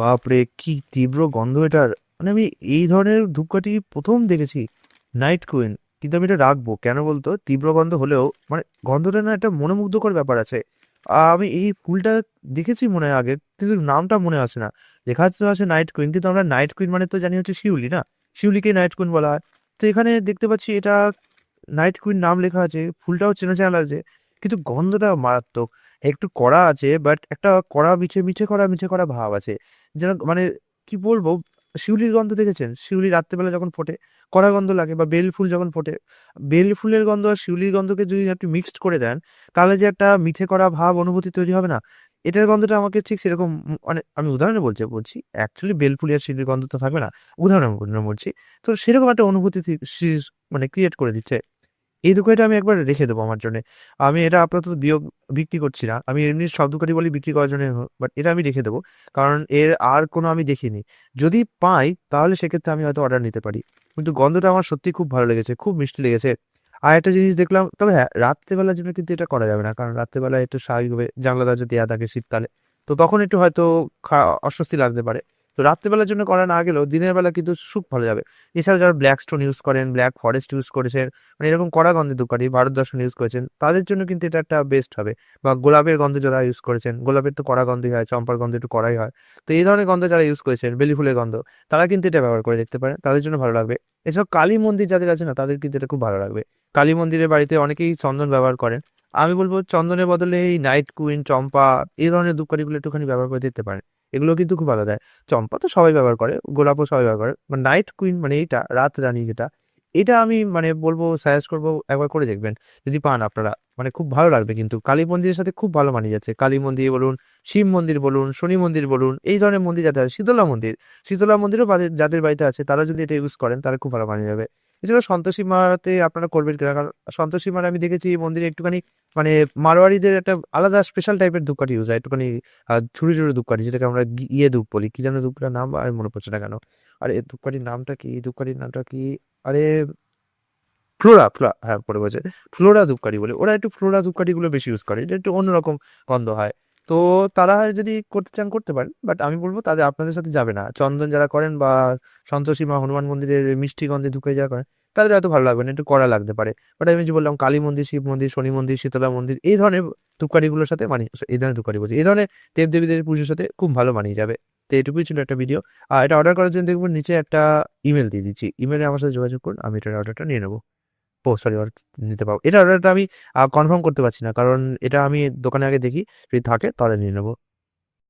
বাপরে, কি তীব্র গন্ধ এটার। মানে আমি এই ধরনের ধূপকাঠি প্রথম দেখেছি নাইট কুইন কিন্তু আমি এটা রাখব, কেন বলতো? তীব্র গন্ধ হলেও মানে গন্ধটা না একটা মনোমুগ্ধকর ব্যাপার আছে। আমি এই ফুলটা দেখেছি মনে হয় আগে, কিন্তু নামটা মনে আসে না। লেখা আছে আছে নাইট কুইন কিন্তু আমরা নাইট কুইন মানে তো জানি হচ্ছে শিউলি, না? শিউলিকে নাইট কুইন বলা হয়। তো এখানে দেখতে পাচ্ছি এটা নাইট কুইন নাম লেখা আছে, ফুলটাও চেনা চেনা লাগছে। কিন্তু গন্ধটা মারাত্মক। একটু কড়া আছে বাট একটা কড়া মিছে মিছে করা মিছে করা ভাব আছে। যেন মানে কি বলব, শিউলির গন্ধ দেখেছেন? শিউলি রাত্রেবেলা যখন ফোটে, কড়া গন্ধ লাগে বা বেল ফুল যখন ফোটে, বেল ফুলের গন্ধ আর শিউলির গন্ধকে যদি আপনি মিক্সড করে দেন, তাহলে যে একটা মিঠে করা ভাব, অনুভূতি তৈরি হবে না। এটার গন্ধটা আমাকে ঠিক সেরকম মানে আমি উদাহরণে বলছি বলছি অ্যাকচুয়ালি বেল ফুল আর শিউলির গন্ধ তো থাকবে না। উদাহরণ বলছি, তো সেরকম একটা অনুভূতি মানে ক্রিয়েট করে দিচ্ছে। এই দোকানটা আমি একবার রেখে দেবো আমার জন্য। আমি এটা আপাতত বিয়োগ বিক্রি করছি না। আমি এমনি সব দোকানই বলি বিক্রি করার জন্য বাট এটা আমি রেখে দেবো। কারণ এর আর কোনো আমি দেখিনি। যদি পাই, তাহলে সেক্ষেত্রে আমি হয়তো অর্ডার নিতে পারি। কিন্তু গন্ধটা আমার সত্যি খুব ভালো লেগেছে, খুব মিষ্টি লেগেছে। আর একটা জিনিস দেখলাম, তবে হ্যাঁ রাত্রেবেলার জন্য কিন্তু এটা করা যাবে না। কারণ রাত্রেবেলা একটু স্বাভাবিকভাবে জানলা দরজা দেওয়া থাকে শীতকালে। তো তখন একটু হয়তো অস্বস্তি লাগতে পারে। তো রাত্রেবেলার জন্য করা না গেলেও দিনের বেলা কিন্তু সুখ ভালো যাবে। এছাড়া যারা ব্ল্যাক স্টোন ইউজ করেন ব্ল্যাক ফরেস্ট ইউজ করেছেন মানে এরকম কড়া গন্ধের দোকানি ভারত দর্শন ইউজ করেছেন, তাদের জন্য কিন্তু এটা একটা বেস্ট হবে। বা গোলাপের গন্ধ যারা ইউজ করেছেন, গোলাপের তো কড়া গন্ধই হয়, চম্পার গন্ধ একটু কড়াই হয়, তো এই ধরনের গন্ধ যারা ইউজ করেছেন বেলি ফুলের গন্ধ, তারা কিন্তু এটা ব্যবহার করে দেখতে পারেন, তাদের জন্য ভালো লাগবে। এছাড়াও কালী মন্দির যাদের আছে না, তাদের কিন্তু এটা খুব ভালো লাগবে। কালী মন্দিরের বাড়িতে অনেকেই চন্দন ব্যবহার করেন। আমি বলব চন্দনের বদলে এই নাইট কুইন চম্পা, এই ধরনের ধূপকাঠিগুলো একটুখানি ব্যবহার করে দেখতে পারেন। এগুলো কিন্তু খুব ভালো দেয় চম্পা তো সবাই ব্যবহার করে, গোলাপও সবাই ব্যবহার করে মানে নাইট কুইন মানে এইটা, রাত রানী যেটা, এটা আমি মানে বলব সাজেস্ট করব, একবার করে দেখবেন। যদি পান আপনারা মানে খুব ভালো লাগবে কিন্তু। কালী মন্দিরের সাথে খুব ভালো মানিয়ে যাচ্ছে। কালী মন্দির বলুন, শিব মন্দির বলুন, শনি মন্দির বলুন, এই ধরনের মন্দির যাতে আছে, শীতলা মন্দির। শীতলা মন্দিরও যাদের বাড়িতে আছে, তারা যদি এটা ইউজ করেন, তারা খুব ভালো মানিয়ে যাবে। এছাড়া সন্তোষী মারাতে আপনারা করবেন কারণ সন্তোষী মার আমি দেখেছি এই মন্দিরে একটুখানি মানে মারোয়ারিদের একটা আলাদা স্পেশাল টাইপের ধূপকাঠি ইউজ হয়। একটুখানি ঝুড়ি ঝুড়ি ধূপকাঠি যেটাকে আমরা ইয়ে ধূপ বলি। কি যেন ধূপটার নাম? আর মনে পড়ছে না কেন। আর এই ধূপকাঠির নামটা কি? ধূপকাঠির নামটা কি? আরে ফ্লোরা ফ্লোরা হ্যাঁ পড়ে বলছে ফ্লোরা ধূপকাঠি বলে। ওরা একটু ফ্লোরা ধূপকাঠিগুলো বেশি ইউজ করে। এটা একটু অন্যরকম গন্ধ হয়। তো তারা যদি করতে চান, করতে পারেন। বাট আমি বলব তাদের আপনাদের সাথে যাবে না। চন্দন যারা করেন বা সন্তোষী মা হনুমান মন্দিরের মিষ্টি গন্ধে ঢুকে যারা করেন, তাদের এত ভালো লাগবে না, একটু কড়া লাগতে পারে। বাট আমি যে বললাম কালী মন্দির, শিব মন্দির, শনি মন্দির, শীতলা মন্দির, এই ধরনের ধূপকাঠিগুলোর সাথে মানিয়ে এই ধরনের ধূপকাঠি বলছি, এই ধরনের দেবদেবীদের পুজোর সাথে খুব ভালো মানিয়ে যাবে। তো এটুকুই ছিল একটা ভিডিও আর এটা অর্ডার করার জন্য দেখব নিচে একটা ইমেল দিয়ে দিচ্ছি। ইমেলে আমার সাথে যোগাযোগ করুন, আমি এটার অর্ডারটা নিয়ে নেব। ও সরি নিতে পারব। এটা অর্ডারটা আমি কনফার্ম করতে পারছি না। কারণ এটা আমি দোকানে আগে দেখি, যদি থাকে তাহলে নিয়ে নেব।